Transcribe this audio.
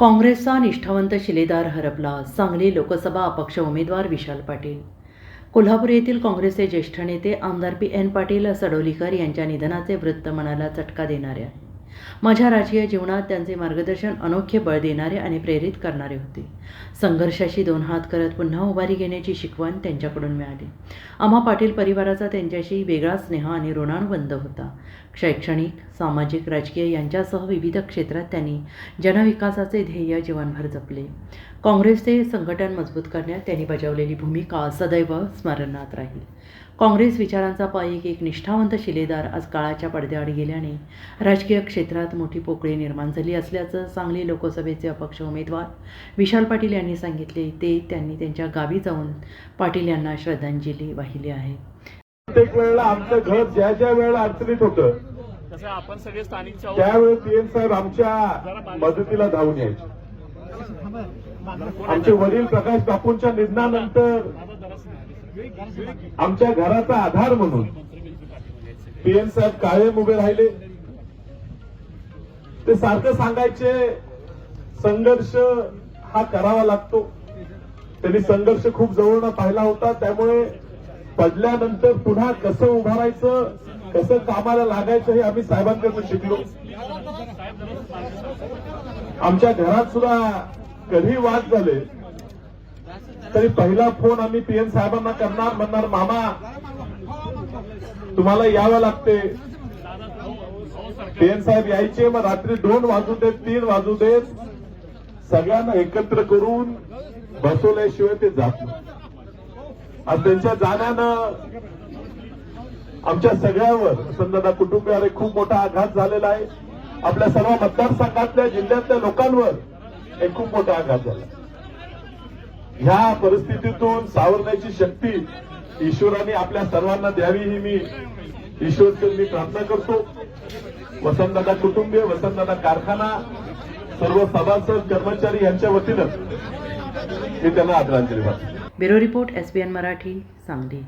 काँग्रेसचा निष्ठावंत शिलेदार हरपला सांगली लोकसभा अपक्ष उमेदवार विशाल पाटील. कोल्हापूर येथील काँग्रेसचे ज्येष्ठ नेते आमदार पी एन पाटील सडोलीकर यांच्या निधनाचे वृत्त मनाला चटका देणारे आहे माझ्या राजकीय जीवनात त्यांचे मार्गदर्शन अनोखे बळ देणारे आणि प्रेरित करणारे होते. संघर्षाशी दोन हात करत पुन्हा उभारी घेण्याची शिकवण त्यांच्याकडून मिळाली. आम्हा पाटील परिवाराचा त्यांच्याशी वेगळा स्नेह आणि ऋणानुबंध होता. शैक्षणिक सामाजिक राजकीय यांच्यासह विविध क्षेत्रात त्यांनी जनविकासाचे ध्येय जीवनभर जपले. काँग्रेसचे संघटन मजबूत करण्यात त्यांनी बजावलेली भूमिका सदैव स्मरणात राहील. काँग्रेस विचारांचा पायिक एक निष्ठावंत शिलेदार आज काळाच्या पडद्याआड गेल्याने राजकीय क्षेत्रात मोठी पोकळी निर्माण झाली असल्याचं सांगली लोकसभेचे अपक्ष उमेदवार विशाल पाटील यांनी सांगितले ते त्यांनी त्यांच्या गावी जाऊन पाटील यांना श्रद्धांजली वाहिली आहे प्रत्येक वेळेला आमचं घर ज्या ज्या वेळेला अडचणीत होतं आपण सगळे स्थानिकचे आहोत. त्यावेळेस पीएम साहेब आमच्या मदतीला धावून यायचे आमचे वडील प्रकाश बापूंच्या निधनानंतर आमच्या घराचा आधार म्हणून पीएम साहेब कायम उभे राहिले. ते सारखं सांगायचे संघर्ष हा करावा लागतो. त्यांनी संघर्ष खूप जवळनं पाहिला होता त्यामुळे पडल्यानंतर पुन्हा कसं उभारायचं कसं कामाला लागायचं हे आम्ही साहेबांकडून शिकलो. आमच्या घरात सुद्धा कधी वाद झाले तरी पहिला फोन आम्ही पीएम साहेबांना करणार म्हणणार मामा तुम्हाला यावं लागते. पीएम साहेब यायचे मग रात्री दोन वाजू देत तीन वाजू देत सगळ्यांना एकत्र करून बसवल्याशिवाय ते जात आणि त्यांच्या जाण्यानं आमच्या सगळ्यावर संदादा कुटुंबियावर एक खूप मोठा आघात झालेला आहे. आपल्या सर्व मतदारसंघातल्या जिल्ह्यातल्या लोकांवर एक खूप मोठा आघात झाला. ह्या परिस्थितीतून सावरण्याची शक्ती ईश्वराने आपल्या सर्वांना द्यावी ही मी ईश्वरचंद मी प्रार्थना करतो. वसंतदादा कुटुंबीय वसंतदादा कारखाना सर्व सभासद कर्मचारी यांच्या वतीनं मी त्यांना आदरांजली वाटतो bureau report S N Marathi Sangli.